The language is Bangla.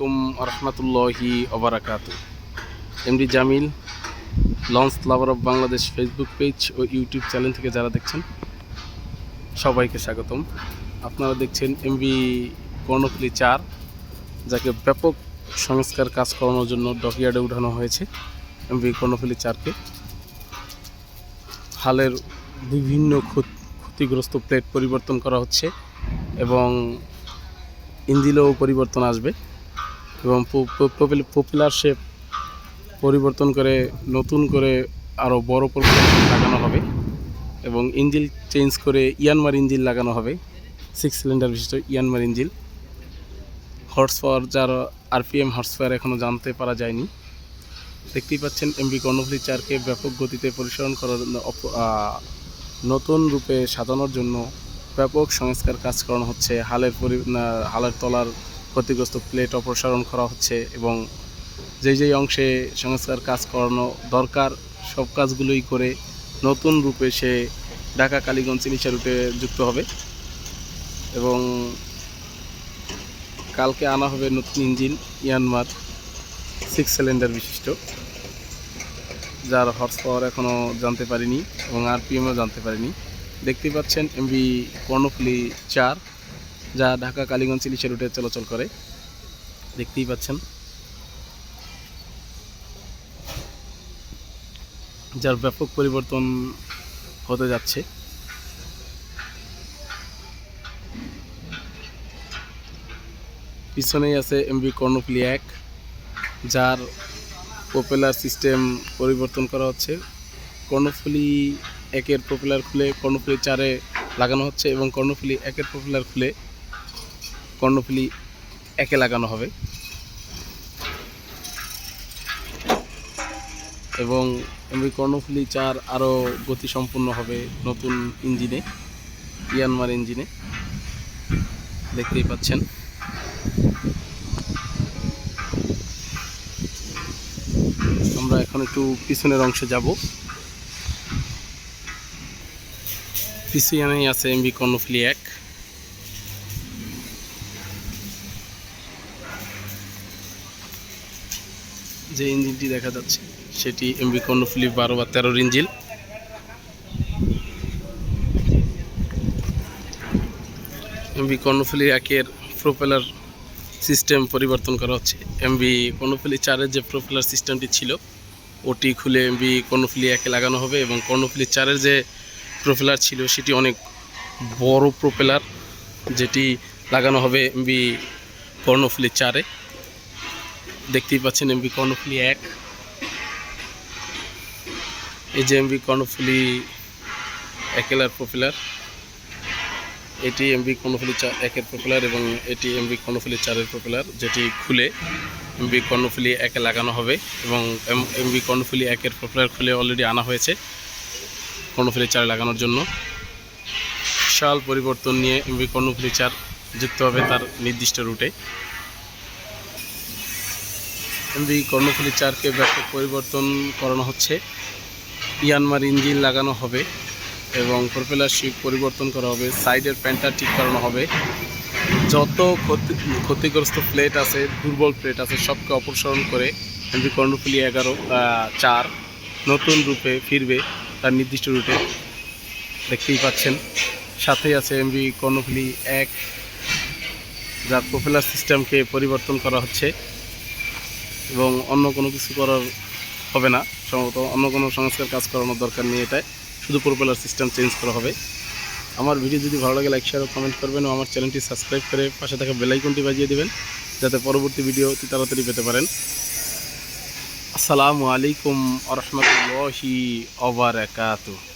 আলাইকুম রহমতুল্লাহি ওবরাকাত। MD Jamil launch lover of Bangladesh Facebook page O YouTube channel থেকে যারা দেখছেন, সবাইকে স্বাগতম। আপনারা দেখছেন এমবি কর্ণফুলি চার, যাকে ব্যাপক সংস্কার কাজ করানোর জন্য ডকইয়ার্ডে উঠানো হয়েছে এমবি কর্ণফুলি চারকে। হালের বিভিন্ন ক্ষতিগ্রস্ত প্লেট পরিবর্তন করা হচ্ছে এবং ইঞ্জিলেও পরিবর্তন আসবে। এবং পপুলার শেপ পরিবর্তন করে নতুন করে আরও বড় পপুলার লাগানো হবে এবং ইঞ্জিল চেঞ্জ করে ইয়ানমার ইঞ্জিল লাগানো হবে। সিক্স সিলিন্ডার বিশিষ্ট ইয়ানমার ইঞ্জিল। হর্স পাওয়ার যার আরপিএম হর্স পাওয়ার এখনও জানতে পারা যায়নি। দেখতেই পাচ্ছেন এমবি কর্ণফুলি চারকে ব্যাপক গতিতে পরিচালন করার নতুন রূপে সাজানোর জন্য ব্যাপক সংস্কার কাজ করানো হচ্ছে। হালের পরি হালের তলার ক্ষতিগ্রস্ত প্লেট অপসারণ করা হচ্ছে এবং যেই যেই অংশে সংস্কার কাজ করানো দরকার, সব কাজগুলোই করে নতুন রূপে সে ঢাকা কালীগঞ্জ চিকিৎসা রুটে যুক্ত হবে এবং কালকে আনা হবে নতুন ইঞ্জিন ইয়ানমার সিক্স সিলিন্ডার বিশিষ্ট, যার হর্স পাওয়ার এখনও জানতে পারিনি এবং আরপিএমও জানতে পারিনি। দেখতে পাচ্ছেন এমবি কর্ণফুলি চার যা ঢাকা কালীগঞ্জ চিলিশা রুটে চলাচল করে। দেখতেই পাচ্ছেন। যার ব্যাপক পরিবর্তন হতে যাচ্ছে। পিছনেই আছে এমবি কর্ণফুলি এক, যার পপুলার সিস্টেম পরিবর্তন করা হচ্ছে। কর্ণফুলি একের পপুলার খুলে কর্ণফুলি চারে লাগানো হচ্ছে এবং কর্ণফুলি একের পপুলার খুলে কর্ণফুলি একে লাগানো হবে। এবং এমনি কর্ণফুলি চার আরও গতি গতিসম্পন্ন হবে নতুন ইঞ্জিনে, ইয়ানমার ইঞ্জিনে। দেখতেই পাচ্ছেন। আমরা এখন একটু পিছনের অংশে যাব। পিছিয়ে আছে এমবি কর্ণফুলি এক। যে ইঞ্জিনটি দেখা যাচ্ছে, সেটি এমবি কর্ণফুলি বারো বা তেরোর ইঞ্জিন। এমবি কর্ণফুলি একের প্রোপেলার সিস্টেম পরিবর্তন করা হচ্ছে। এমবি কর্ণফুলি চারের যে প্রোপেলার সিস্টেমটি ছিল, ওটি খুলে এমবি কর্ণফুলি একে লাগানো হবে এবং কর্ণফুলি চারের যে প্রোপেলার ছিল, সেটি অনেক বড় প্রোপেলার যেটি লাগানো হবে এমবি কর্ণফুলি চারে। দেখতেই পাচ্ছেন এমবি কর্ণফুলি এক। এই যে এমবি কর্ণফুলি একেলার প্রোপেলার এটি এমবি কর্ণফুলি একের প্রোপেলার এবং এটি এমবি কর্ণফুলি চারের প্রোপেলার যেটি খুলে এমবি কর্ণফুলি একে লাগানো হবে এবং এমবি কর্ণফুলি একের প্রোপেলার খুলে অলরেডি আনা হয়েছে কর্ণফুলি চারে লাগানোর জন্য। বিশাল পরিবর্তন নিয়ে এমবি কর্ণফুলি চার যুক্ত হবে তার নির্দিষ্ট রুটে এমবি কর্ণফুলি চারকে ব্যাপক পরিবর্তন করানো হচ্ছে। ইয়ানমার ইঞ্জিন লাগানো হবে এবং প্রপেলার শিপ পরিবর্তন করা হবে, সাইডের প্যান্টটা ঠিক করানো হবে। যত ক্ষতি, ক্ষতিগ্রস্ত প্লেট আছে, দুর্বল প্লেট আছে, সবকে অপসারণ করে এমবি কর্ণফুলি এগারো চার নতুন রূপে ফিরবে তার নির্দিষ্ট রুটে। দেখতেই পাচ্ছেন, সাথেই আছে এমবি কর্ণফুলি এক, যার প্রপেলার সিস্টেমকে পরিবর্তন করা হচ্ছে। এবং অন্য কোনো কিছু করার হবে না। সম্ভবত অন্য কোনো সংস্কার কাজ করানোর দরকার নেই এটাই। শুধু প্রপেলার সিস্টেম চেঞ্জ করা হবে। আমার ভিডিও যদি ভালো লাগে লাইক শেয়ার ও কমেন্ট করবেন ও আমার চ্যানেলটি সাবস্ক্রাইব করে পাশে থাকা বেলাইকনটি বাজিয়ে দেবেন, যাতে পরবর্তী ভিডিও অতি তাড়াতাড়ি পেতে পারেন। আসসালামু আলাইকুম আ রহমতুল্লাহি ওবরাকাতুহ